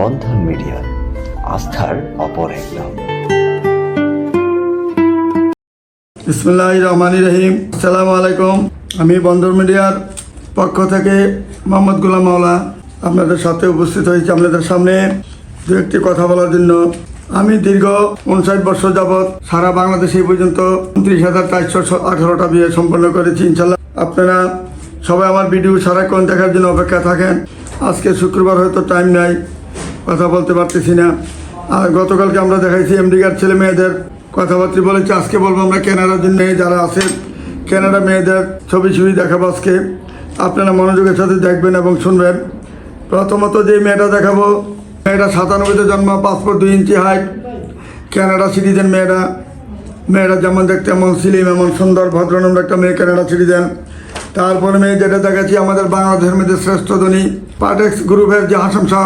বন্ধন media. আস্থার অপর এক নাম। রহমান রহিম। আসসালামু আলাইকুম। আমি বন্দর মিডিয়ার পক্ষ থেকে মোহাম্মদ গুলাম মাওলা আপনাদের সাথে উপস্থিত হয়েছি আপনাদের সামনে। দু একটি কথা বলার জন্য। আমি দীর্ঘ উনষাট বছর যাবৎ সারা বাংলাদেশে পর্যন্ত উনত্রিশ হাজার চারশো আঠারোটা বিয়ে সম্পন্ন করেছি, ইনশাল্লাহ। আপনারা সবাই আমার ভিডিও সারাক্ষণ দেখার জন্য অপেক্ষা থাকেন। আজকে শুক্রবার হয়তো টাইম নাই। কথা বলতে পারতেছি না। আর গতকালকে আমরা দেখাইছি আমেরিকার ছেলে মেয়েদের কথাবার্তা বলেছি আজকে বলব আমরা কেনাডার জন্য যারা আছে কেনাডা মেয়েদের ছবি ছবি দেখাবো আজকে। আপনারা মনোযোগের সাথে দেখবেন এবং শুনবেন। প্রথমত যে মেয়েটা দেখাবো, মেয়েটা সাতানব্বইতে জন্ম, পাসপোর্ট দুই ইঞ্চি হাইট কানাডা সিটিজেন মেয়েরা মেয়েরা যেমন দেখতে এমন সিলিম এমন সুন্দর, ভদ্রনম্র একটা মেয়ে কানাডা সিটিজেন তারপরে মেয়ে যেটা দেখাচ্ছি, আমাদের বাংলাদেশের মধ্যে শ্রেষ্ঠ ধনী। পাটেক্স গ্রুপের যে হাসাম সাহ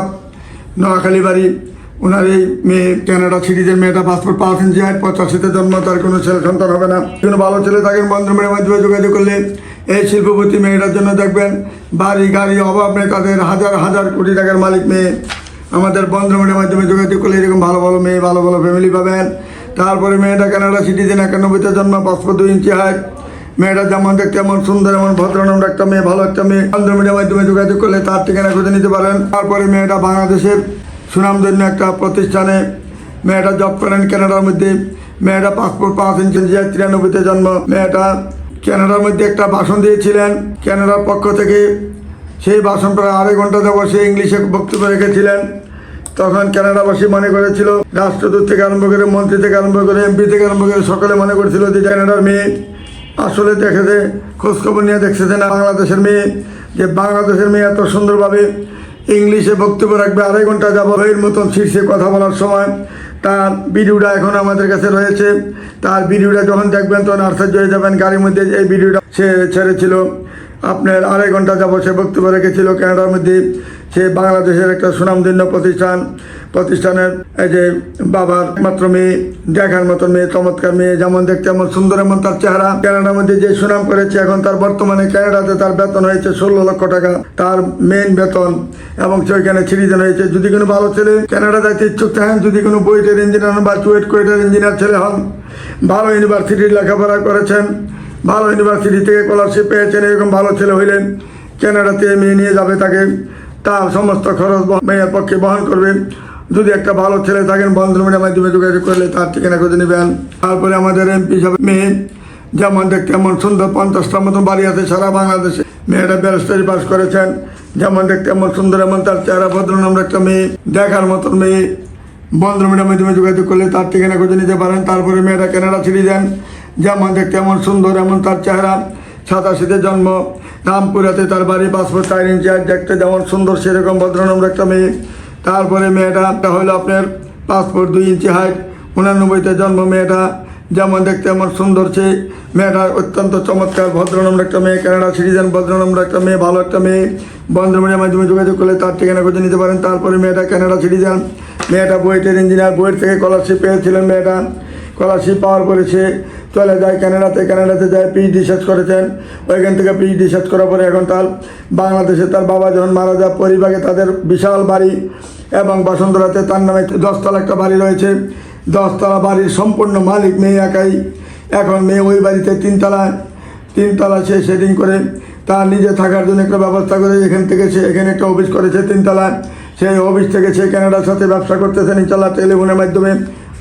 নোয়াখালী বাড়ি, ওনার এই মেয়ে, কানাডা সিটিজেন মেয়েটা পাসপোর্ট পাঁচ ইঞ্চি হাইট পঁচাশিতে জন্ম, তার কোনো ছেলে সন্তান হবে না। কোনো ভালো ছেলে থাকেন বন্ধুমের মাধ্যমে যোগাযোগ করলে এই শিল্পপতি মেয়েটার জন্য দেখবেন, বাড়ি, গাড়ি অভাব নেই, তাদের হাজার হাজার কোটি টাকার মালিক মেয়ে। আমাদের বন্ধুমের মাধ্যমে যোগাযোগ করলে এরকম ভালো ভালো মেয়ে, ভালো ভালো ফ্যামিলি পাবেন। তারপরে মেয়েটা কানাডা সিটিজেন একানব্বইতে জন্ম, পাসপোর্ট দুই ইঞ্চি হাইট। মেয়েটা যেমন দেখতে এমন সুন্দর, এমন ভদ্রনম্র একটা মেয়ে, ভালো একটা মেয়ে বন্ধুমের মাধ্যমে যোগাযোগ করলে তার ঠিকানা খুঁজে নিতে পারেন। তারপরে মেয়েটা বাংলাদেশের সুনামধন্য একটা প্রতিষ্ঠানে মেয়েটা জব করেন কানাডার মধ্যে। মেয়েটা পাসপোর্ট পাঁচ ইঞ্চি তিরানব্বইতে জন্ম। মেয়েটা কানাডার মধ্যে একটা ভাষণ দিয়েছিলেন। কানাডার পক্ষ থেকে সেই ভাষণ প্রায় আড়াই ঘণ্টা দেবো সে ইংলিশে বক্তব্য রেখেছিলেন। তখন কানাডাবাসী মনে করেছিল, রাষ্ট্রদূত থেকে আরম্ভ করে মন্ত্রী থেকে আরম্ভ করে এমপি থেকে আরম্ভ করে সকলে মনে করেছিল যে কানাডার মেয়ে আসলে দেখে দেখেছে খোঁজখবর নিয়ে দেখছে যে না, বাংলাদেশের মেয়ে, যে বাংলাদেশের মেয়ে এত সুন্দরভাবে ইংলিশে বক্তব্য রাখবে, আড়াই ঘণ্টা যাব এর মতন শীর্ষে কথা বলার সময় তার ভিডিওটা এখন আমাদের কাছে রয়েছে। তার ভিডিওটা যখন দেখবেন, তখন আশ্চর্য হয়ে যাবেন। গাড়ির মধ্যে এই ভিডিওটা সে ছেড়েছিল। আপনার আড়াই ঘণ্টা যাব সে বক্তব্য রেখেছিল কানাডার মধ্যে। সে বাংলাদেশের একটা সুনামধন্য প্রতিষ্ঠান। প্রতিষ্ঠানের এই যে বাবার মাত্র মেয়ে, দেখার মতো মেয়ে, চমৎকার মেয়ে, যেমন দেখতে এমন সুন্দর এমন তার চেহারা। কানাডার মধ্যে যে সুনাম করেছে, এখন তার বর্তমানে কানাডাতে তার বেতন হয়েছে ষোলো লক্ষ টাকা। তার মেন বেতন, এবং সেখানে সিটিজেন হয়েছে যদি কোনো ভালো ছেলে কানাডা যাইতে ইচ্ছুক থাকেন যদি কোনো বুয়েটের ইঞ্জিনিয়ার বা চুয়েট কুয়েটের ইঞ্জিনিয়ার ছেলে হন, ভালো ইউনিভার্সিটির লেখাপড়া করেছেন, ভালো ইউনিভার্সিটি থেকে স্কলারশিপ পেয়েছেন, এরকম ভালো ছেলে হইলেন কানাডাতে মেয়ে নিয়ে যাবে তাকে। তার সমস্ত খরচ মেয়ের পক্ষে বহন করবে যদি একটা ভালো ছেলে থাকেন বন্ধুমের মাধ্যমে যোগাযোগ করলে তার ঠিকানা খুঁজে নেবেন। তারপরে আমাদের এমপি হিসাবে মেয়ে। যেমন দেখতে এমন সুন্দর পঞ্চাশটার মতো বাড়ি আছে সারা বাংলাদেশে। মেয়েটা ব্যারিস্টারি পাস করেছেন। যেমন দেখতে এমন সুন্দর, এমন তার চেহারা, ভদ্রনম্র একটা মেয়ে। দেখার মতন মেয়ে। বন্ধুমের মাধ্যমে যোগাযোগ করলে তার ঠিকানা খুঁজে নিতে পারেন। তারপরে মেয়েটা কেনাডা সিটিজেন যেমন দেখতে এমন সুন্দর, এমন তার চেহারা। সাতাশিতে জন্ম। রামপুরাতে তার বাড়ি পাসপোর্ট চার ইঞ্চি আর দেখতে যেমন সুন্দর, সেরকম ভদ্রনম্র একটা মেয়ে তারপরে মেয়েটা হলো আপনার পাসপোর্ট দুই ইঞ্চি হাইট উনানব্বইতে জন্ম মেয়েটা, যেমন দেখতে এমন সুন্দর সে। মেয়েটা অত্যন্ত চমৎকার ভদ্রনম্র একটা মেয়ে কানাডা সিটিজেন ভদ্রনম্র একটা মেয়ে, ভালো একটা মেয়ে। বন্ধুমের মাধ্যমে যোগাযোগ করলে তার ঠিকানা খুঁজে নিতে পারেন। তারপরে মেয়েটা কানাডা সিটিজেন মেয়েটা বুয়েটের ইঞ্জিনিয়ার বুয়েট থেকে স্কলারশিপ পেয়েছিলেন মেয়েটা। স্কলারশিপ পাওয়ার করেছে চলে যায় কানাডাতে। কানাডাতে যায় পিএইচডি শেষ করেছেন। ওইখান থেকে পিএইচডি শেষ করার পরে এখন তার বাংলাদেশে তার বাবা যখন মারা যায়, পরিবারে তাদের বিশাল বাড়ি এবং বসন্তরাতে তার নামে দশতলা একটা বাড়ি রয়েছে। দশতলা বাড়ির সম্পূর্ণ মালিক মেয়ে একাই। এখন মেয়ে ওই বাড়িতে তিনতলা তিনতলা সে সেটিং করে তার নিজে থাকার জন্য একটা ব্যবস্থা করে এখান থেকে সে এখানে একটা অফিস করেছে তিনতলা। সেই অফিস থেকে সে কানাডার সাথে ব্যবসা করতেছেন ইনশাল্লাহ টেলিফোনের মাধ্যমে।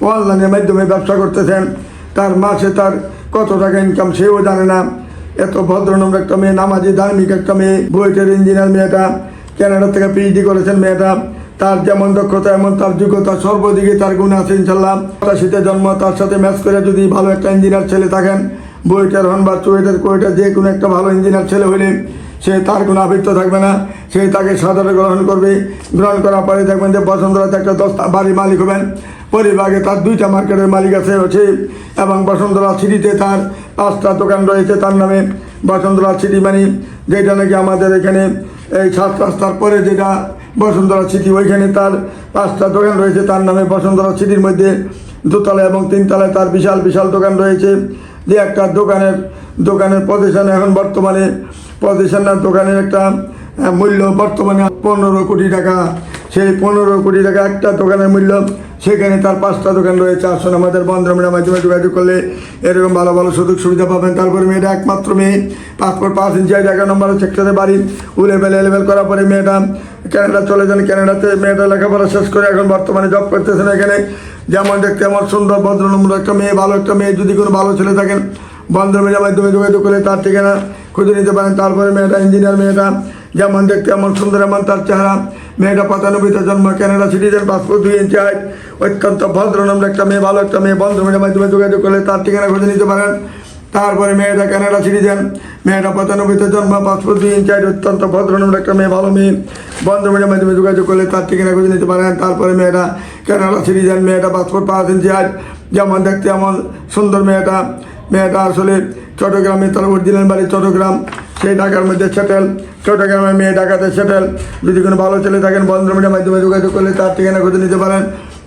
অনলাইনের মাধ্যমে ব্যবসা করতেছেন। তার মাসে তার কত টাকা ইনকাম সেও জানে না। এত ভদ্রনম্র একটা মেয়ে, নামাজি, ধার্মিক একটা মেয়ে, বুয়েটের ইঞ্জিনিয়ার মেয়েটা কানাডা থেকে পিএইচডি করেছেন মেয়েটা। তার যেমন দক্ষতা, এমন তার যোগ্যতা, সর্বদিকে তার গুণ আছে ইনশাল্লাহ। শীতে জন্ম, তার সাথে ম্যাচ করে যদি ভালো একটা ইঞ্জিনিয়ার ছেলে থাকেন, বুয়েটের হন বা চুয়েটের কোয়েটের যে কোনো একটা ভালো ইঞ্জিনিয়ার ছেলে হলে সে তার কোনো আবৃত্ত থাকবে না। সে তাকে সাদরে গ্রহণ করবে। গ্রহণ করার পরে দেখবেন যে বসন্তরাতে একটা দশটা বাড়ির মালিক হবেন। পরিবাগে তার দুইটা মার্কেটের মালিক আছে, হচ্ছে এবং বসন্তরা সিটিতে তার পাঁচটা দোকান রয়েছে তার নামে। বসন্তরা সিটি মানে যেটা নাকি আমাদের এখানে এই সাত রাস্তার পরে যেটা বসন্তরা সিটি ওইখানে তার পাঁচটা দোকান রয়েছে তার নামে। বসন্তরা সিটির মধ্যে দোতলা এবং তিনতলায় তার বিশাল বিশাল দোকান রয়েছে। যে একটা দোকানের দোকানের পজিশন এখন বর্তমানে পজিশনের দোকানের একটা মূল্য বর্তমানে পনেরো কোটি টাকা। সেই পনেরো কোটি টাকা একটা দোকানের মূল্য, সেখানে তার পাঁচটা দোকান রয়েছে। আসুন আমাদের বন্ধমিনার মাধ্যমে যোগাযোগ করলে এরকম ভালো ভালো সুযোগ সুবিধা পাবেন। তারপরে মেয়েটা একমাত্র মেয়ে। পাসপোর্ট পাঁচ ইঞ্চি এগারো নম্বর সেক্টরে বাড়ি। উলেবেল এলেবেল করার পরে মেয়েটা ক্যানাডা চলে যান। ক্যানাডাতে মেয়েটা লেখাপড়া শেষ করে এখন বর্তমানে জব করতেছেন এখানে। যেমন দেখতে আমার সুন্দর ভদ্রনম্র একটা মেয়ে, ভালো একটা মেয়ে। যদি কোনো ভালো ছেলে থাকেন বন্ধমিনার মাধ্যমে যোগাযোগ করলে তার ঠিকানা খুঁজে নিতে পারেন। তারপরে মেয়েটা ইঞ্জিনিয়ার মেয়েটা। যেমন দেখতে এমন সুন্দর, এমন তার চেহারা। মেয়েটা পঁচানব্বইতে জন্ম ক্যানাডা সিটিজেন পাসপোর্ট দুই ইঞ্চি হাইট অত্যন্ত ভদ্র, নম্র একটা মেয়ে, ভালো একটা মেয়ে, বন্ধ মেয়ের মাধ্যমে যোগাযোগ করলে তার ঠিকানা খুঁজে নিতে পারেন। তারপরে মেয়েটা কানাডা সিটিজেন মেয়েটা পঁচানব্বইতে জন্ম পাসপোর্ট দুই ইঞ্চি হাইট অত্যন্ত ভদ্র, নম্র একটা মেয়ে, ভালো মেয়ে, বন্ধ মেয়ের মাধ্যমে যোগাযোগ করলে তার ঠিকানা খুঁজে নিতে পারেন। তারপরে মেয়েটা কানাডা সিটিজেন মেয়েটা পাসপোর্ট পাঁচ ইঞ্চি হাইট যেমন দেখতে এমন সুন্দর মেয়েটা। মেয়েটা আসলে চট্টগ্রামে তার অরিজিনাল বাড়ি চট্টগ্রাম। সেই ঢাকার মধ্যে সেটেল, চট্টগ্রামের মেয়ে ঢাকাতে সেটেল। যদি কোনো ভালো ছেলে থাকেন বন্ধ মিডিয়ার মাধ্যমে যোগাযোগ করলে তার ঠিকানা খুঁজে নিতে পারেন।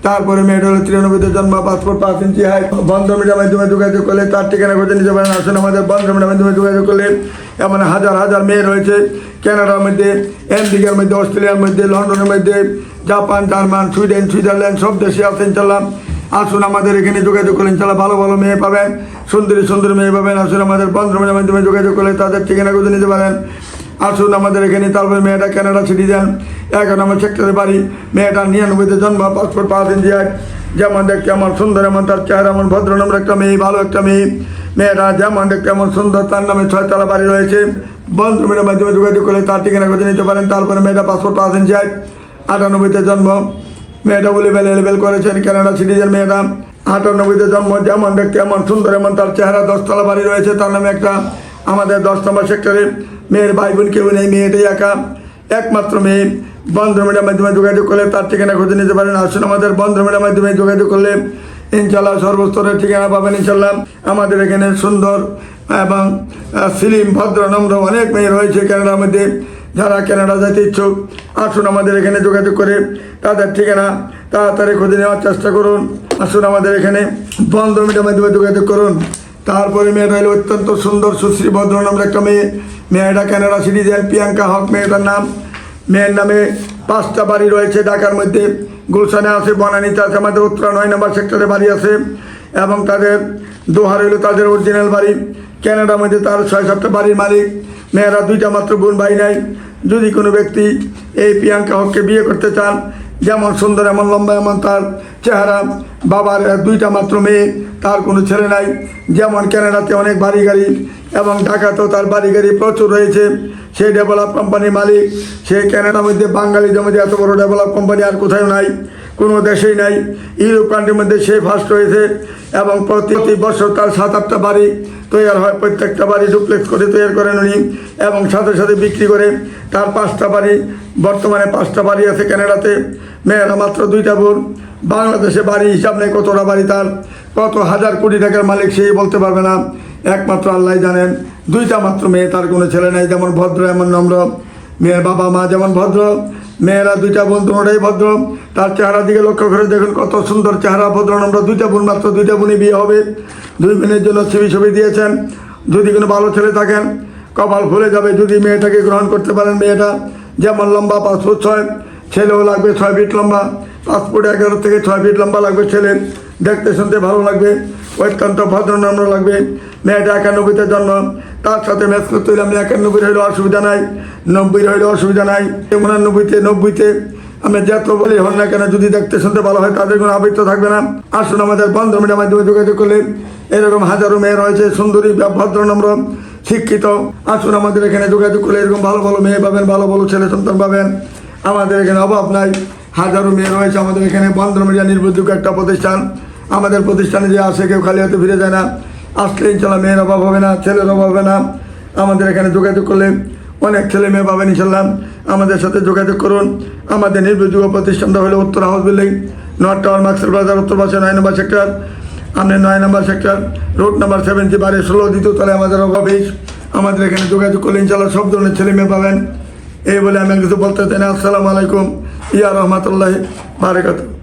তারপরে মেয়েটা হলো তিরানব্বইতে জন্ম, পাসপোর্ট পাঁচ ইঞ্চি হাই। বন্ধ মিডিয়ার মাধ্যমে যোগাযোগ করলে তার ঠিকানা খুঁজে নিতে পারেন। আসলে আমাদের বন্ধ মিডিয়ার মাধ্যমে যোগাযোগ করলে এমন হাজার হাজার মেয়ে রয়েছে। কানাডার মধ্যে আমেরিকার মধ্যে, অস্ট্রেলিয়ার মধ্যে, লন্ডনের মধ্যে, জাপান, জার্মান, সুইডেন, সুইজারল্যান্ড, সব দেশে আছেন চললাম আসুন আমাদের এখানে যোগাযোগ করলেন ইনশাল্লাহ ভালো ভালো মেয়ে পাবেন, সুন্দরী সুন্দর মেয়ে পাবেন। আসুন আমাদের বন্ধুমের মাধ্যমে যোগাযোগ করলে তাদের ঠিকানা খুঁজে নিতে পারেন। আসুন আমাদের এখানে তারপরে মেয়েটা কানাডা সিটিজেন এক নম্বর সেক্টরে বাড়ি। মেয়েটা নিরানব্বইতে জন্ম পাসপোর্ট ইঞ্চি এক যেমন দেখতে আমার সুন্দর, এমন তার চেহারা, এমন ভদ্র নম্বর একটা মেয়ে, ভালো একটা মেয়ে। মেয়েটা যেমন দেখতে এমন সুন্দর, তার নামে ছয়তলা বাড়ি রয়েছে। বন্ধুমের মাধ্যমে যোগাযোগ করলে তার ঠিকানা খুঁজে নিতে পারেন। তারপরে মেয়েটা পাসপোর্ট পাঁচ ইঞ্চি এক আটানব্বইতে জন্ম। মেয়েটা বলে বেলে লেবেল করেছেন কানাডা সিটিজেন মেয়েটা আটানব্বইতে জন্ম, যেমন দেখতে এমন সুন্দর, এমন তার চেহারা, দশতলা বাড়ি রয়েছে, তার নামে একটা আমাদের দশ নম্বর সেক্টরে মেয়ের ভাই বোন কেউ নেই, মেয়েটাই একা। একমাত্র মেয়ে। বন্ধ মিডিয়ার মাধ্যমে যোগাযোগ করলে তার ঠিকানা খুঁজে নিতে পারেন। আসুন আমাদের বন্ধ মিডিয়ার মাধ্যমে যোগাযোগ করলে ইনশাল্লাহ সর্বস্তরের ঠিকানা পাবেন ইনশাল্লাহ আমাদের এখানে সুন্দর এবং সিলিম, ভদ্র, নম্র অনেক মেয়ে রয়েছে কানাডার মধ্যে। যারা কানাডা যেতে ইচ্ছুক, আসুন আমাদের এখানে যোগাযোগ করে তাদের ঠিকানা তাড়াতাড়ি খুঁজে নেওয়ার চেষ্টা করুন। আসুন আমাদের এখানে বন্ধ মিডিয়ার মাধ্যমে যোগাযোগ করুন। তারপরে মেয়েটা হলো অত্যন্ত সুন্দর সুশ্রী ভদ্র নামের একটা মেয়ে। মেয়েটা কানাডা সিটিজেন, প্রিয়াঙ্কা হক মেয়েটার নাম। মেয়ের নামে পাঁচটা বাড়ি রয়েছে ঢাকার মধ্যে। গুলশানে আছে, বনানীতে আছে, আমাদের উত্তরা নয় নম্বর সেক্টরে বাড়ি আছে। এবং তাদের দোহার হইল তাদের অরিজিনাল বাড়ি। ক্যানাডার মধ্যে তার ছয় সাতটা বাড়ির মালিক, মেয়েরা দুইটা মাত্র বোন ভাই নাই। যদি কোনো ব্যক্তি এই প্রিয়াঙ্কা হককে বিয়ে করতে চান, যেমন সুন্দর, এমন লম্বা, এমন তার চেহারা, বাবার দুইটা মাত্র মেয়ে, তার কোনো ছেলে নাই। যেমন ক্যানাডাতে অনেক বাড়ি গাড়ি এবং ঢাকাতেও তার বাড়ি গাড়ি প্রচুর রয়েছে। সেই ডেভেলপ কোম্পানির মালিক সেই ক্যানাডার মধ্যে বাঙালিদের মধ্যে এত বড় ডেভেলপ কোম্পানি আর কোথাও নাই, কোনো দেশেই নাই। ইউরোপ কান্ট্রির মধ্যে সে ফার্স্ট হয়েছে এবং প্রতি বছর তার সাত আটটা বাড়ি তৈরি হয়। প্রত্যেকটা বাড়ি ডুপ্লেক্স করে তৈরি করেন উনি এবং সাথে সাথে বিক্রি করে। তার পাঁচটা বাড়ি, বর্তমানে পাঁচটা বাড়ি আছে কানাডাতে মেয়েরা মাত্র দুইটা বোন। বাংলাদেশে বাড়ি হিসাব নেই, কতটা বাড়ি তার, কত হাজার কোটি টাকার মালিক সেই বলতে পারবে না। একমাত্র আল্লাহ জানেন, দুইটা মাত্র মেয়ে, তার কোনো ছেলে নেই, যেমন ভদ্র, এমন নম্র। মেয়ের বাবা মা যেমন ভদ্র, মেয়েরা দুইটা বোন দুটাই ভদ্র। তার চেহারা দিকে লক্ষ্য করে দেখুন, কত সুন্দর চেহারা, ভদ্র, নম্র, দুইটা বোন মাত্র, দুইটা বোনই বিয়ে হবে। দুই বোনের জন্য ছবি ছবি দিয়েছেন। যদি কোনো ভালো ছেলে থাকেন, কপাল খুলে যাবে। যদি মেয়েটাকে গ্রহণ করতে পারেন মেয়েটা, যেমন লম্বা পাঁচ ফুট ছয়, ছেলেও লাগবে ছয় ফিট লম্বা। পাসপোর্ট এগারো থেকে ছয় ফিট লম্বা লাগবে, ছেলে। দেখতে শুনতে ভালো লাগবে। অত্যন্ত ভদ্র নম্র লাগবে। মেয়েটা একানব্বইতে জন্ম। তার সাথে ম্যাচ করতে হলে আমি একানব্বই হইলে অসুবিধা নাই, নব্বই হইলে অসুবিধা নাই। উনানব্বইতে, নব্বইতে আমরা যত বলি হন না কেন, যদি দেখতে শুনতে ভালো হয়, তাদের কোনো আবৃত্ত থাকবে না। আসুন আমাদের বন্ধ মিডিয়ার মাধ্যমে যোগাযোগ করলে। এরকম হাজারো মেয়ে রয়েছে, সুন্দরী, ভদ্র, নম্র, শিক্ষিত। আসুন আমাদের এখানে যোগাযোগ করলে এরকম ভালো ভালো মেয়ে পাবেন, ভালো ভালো ছেলে সন্তান পাবেন। আমাদের এখানে অভাব নাই। হাজারো মেয়ে রয়েছে আমাদের এখানে। বন্ধ মিডিয়া নির্ভরযোগ্য একটা প্রতিষ্ঠান। আমাদের প্রতিষ্ঠানে যে আসে কেউ খালি হাতে ফিরে যায় না। আসলে ইনশাল্লাহ মেয়ের অভাব হবে না, ছেলের অভাব হবে না। আমাদের এখানে যোগাযোগ করলে অনেক ছেলে মেয়ে পাবেন ইনশাল্লাহ। আমাদের সাথে যোগাযোগ করুন। আমাদের নির্ভরযোগ্য প্রতিষ্ঠানটা হলো উত্তর হাউস বিল্ডিং, নর্থ টাওয়ার মার্কসেল বাজার, উত্তর পাশে নয় নম্বর সেক্টর। আমাদের নয় নম্বর সেক্টর, রোড নাম্বার সেভেন্টি বারে ষোলো দ্বিতীয় তলে আমাদের অফিস আমাদের এখানে যোগাযোগ করলে ইনশাল্লাহ সব ধরনের ছেলে মেয়ে পাবেন। এই বলে আমি কিছু বলতে চাই না। আসসালামু আলাইকুম। ইয়া রহমাতুল্লাহ বারেকাতুহ।